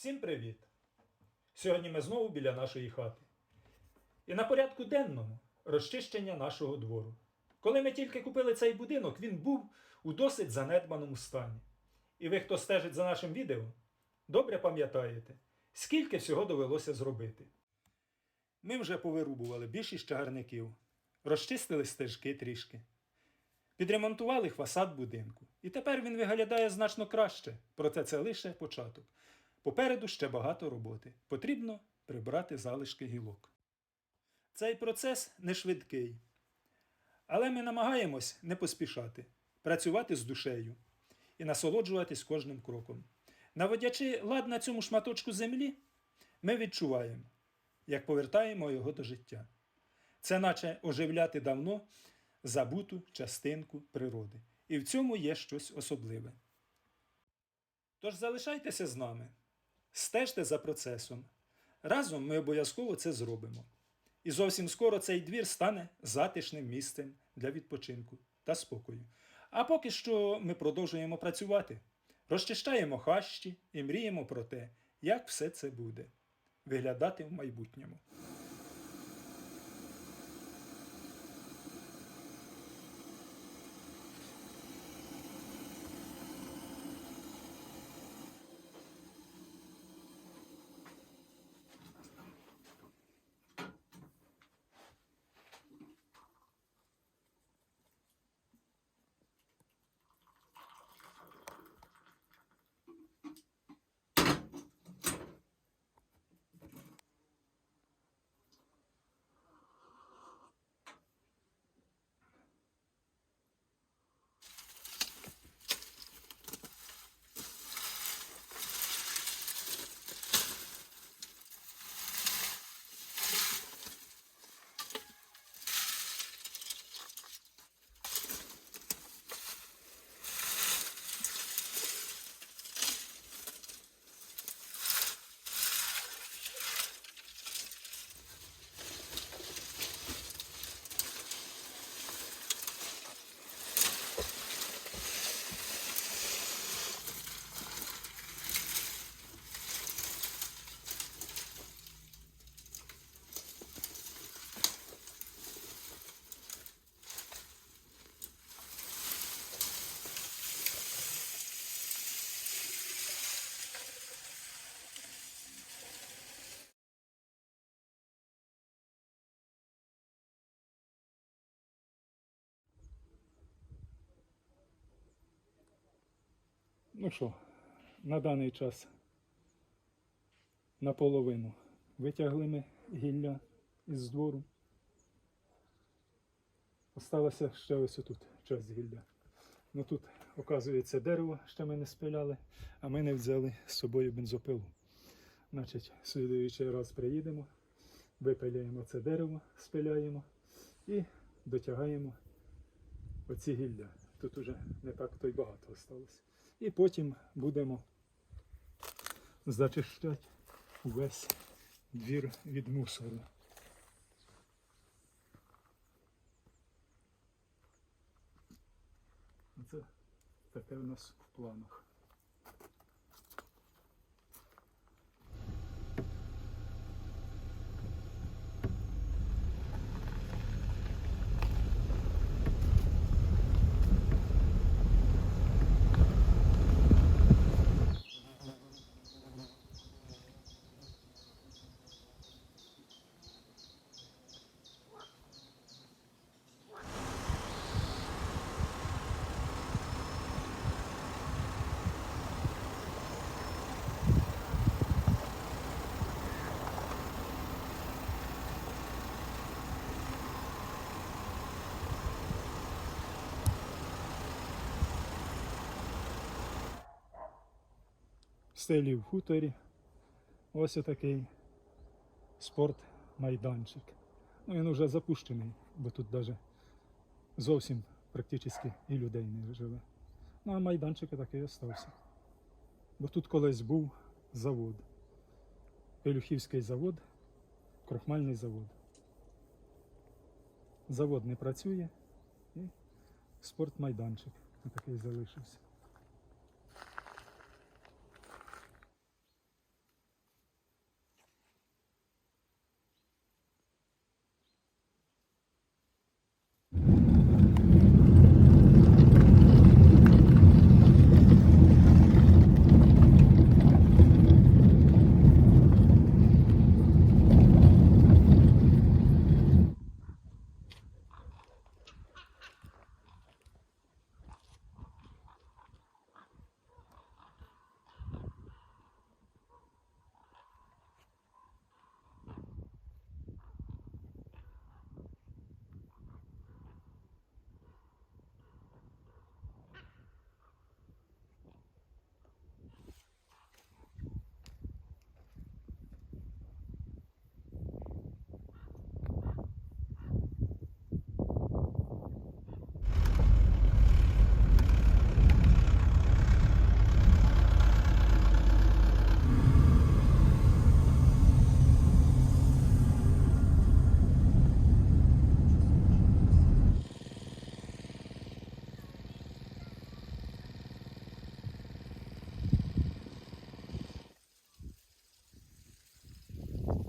Всім привіт! Сьогодні ми знову біля нашої хати. І на порядку денному розчищення нашого двору. Коли ми тільки купили цей будинок, він був у досить занедбаному стані. І ви, хто стежить за нашим відео, добре пам'ятаєте, скільки всього довелося зробити. Ми вже повирубували більшість чагарників, розчистили стежки трішки, підремонтували фасад будинку. І тепер він виглядає значно краще, проте це лише початок. Попереду ще багато роботи. Потрібно прибрати залишки гілок. Цей процес не швидкий. Але ми намагаємось не поспішати, працювати з душею і насолоджуватись кожним кроком. Наводячи лад на цьому шматочку землі, ми відчуваємо, як повертаємо його до життя. Це наче оживляти давно забуту частинку природи. І в цьому є щось особливе. Тож залишайтеся з нами, стежте за процесом. Разом ми обов'язково це зробимо. І зовсім скоро цей двір стане затишним місцем для відпочинку та спокою. А поки що ми продовжуємо працювати, розчищаємо хащі і мріємо про те, як все це буде виглядати в майбутньому. Ну що, на даний час наполовину витягли ми гілля із двору. Осталося ще ось тут часть гілля. Ну тут, оказується, дерево ще ми не спиляли, а ми не взяли з собою бензопилу. Значить, слідуючий раз приїдемо, випиляємо це дерево, спиляємо і дотягаємо оці гілля. Тут уже не так то й багато залишилось. І потім будемо зачищати увесь двір від мусору. Це таке у нас в планах. Селі в хуторі. Ось отакий спортмайданчик. Ну, він вже запущений, бо тут навіть зовсім практично і людей не живе. Ну, а майданчик такий остався. Бо тут колись був завод. Пелюхівський завод, крохмальний завод. Завод не працює і спортмайданчик такий залишився.